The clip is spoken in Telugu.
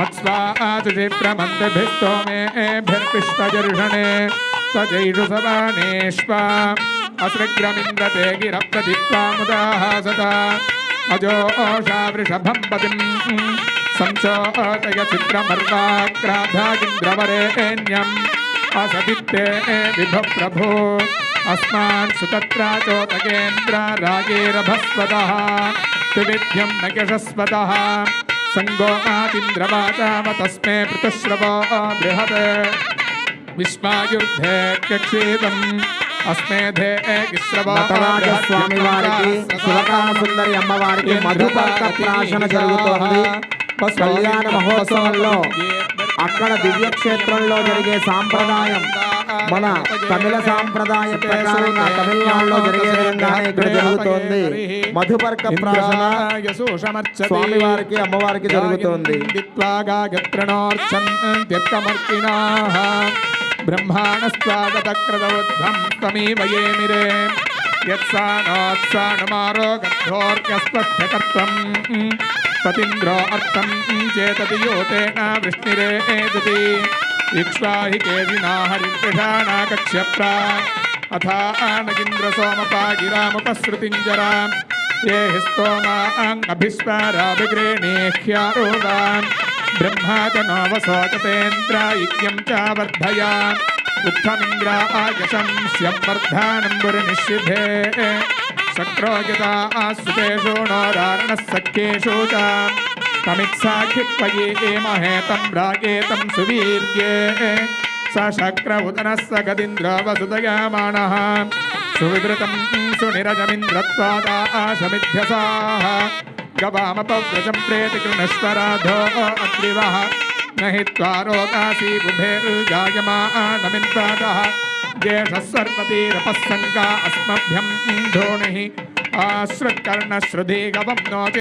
मत्स्वादिप्रमन्दभिस्तोमेभिर्पिष्पजर्षणे सजैषुसवानेष्वा असृग्रमिन्दते सदा अजो ओषा वृषभं पतिम् संचोदयचित्रमर्वाक्राधागिन्द्रवरेण्यम् असदित्ते विभो प्रभो अस्मान् सुतत्राचोतकेन्द्र रागेरभस्वतः त्रिविध्यं न यशस्वतः సంగో ఆదింద్రవాచామ తస్మే పృతుశ్రవో బృహత్ విశ్వాయుర్ధే క్షేతం అస్మేధే స్వామి వారికి శివకామ సుందరి అమ్మవారికి మధుపాత జరుగుతోంది కళ్యాణ మహోత్సవంలో అక్కడ దివ్యక్షేత్రంలో జరిగే సాంప్రదాయం మన తమిళ సాంప్రదాయ ప్రకారంగా తమిళనాడులో జరిగే విధంగానే ఇక్కడ జరుగుతోంది. మధుపర్క ప్రాసన స్వామివారికి అమ్మవారికి జరుగుతోంది. బ్రహ్మాణ స్వాగత కృతవద్భం తమీవ ఏమిరే యత్సానోత్సానమారో గర్ధోర్యస్వస్థకర్తం అర్థం చేతతి యోతేన వృష్ణిరే ఇక్ష్లా హి కేదినా హరిషాణా కక్ష్యప్రా. అథా ఆనగింద్ర సోమపా గిరాముపసృతింజరా ఏ హిస్తోమాభిస్వారాభిగ్రేణేహ్యారోదాన్ బ్రహ్మాతనోవసోకతేంద్రాయిక్యం చ వర్ధయా. ఉత్తమింద్రాయశంస్యం వర్ధానం గురునిషిధే శక్రోజితా ఆశ్రుతేషు నోరారణః సఖ్యేషు समित्साक्षित्वये सुवीर्ये। स स गदिन्द्र वसुदयामाणः सुविवृतं सुनिरजमिन्द्रत्वादाशमिभ्यसाः गवामपव्रजं प्रेतिकृणस्वराधो अग्रिवः। न हि त्वारोदासी बुभेर्जायमानमिन्द्रादः ज्येषः सर्वतीरपः सङ्गा अस्मभ्यं धोणिः। गवं नोति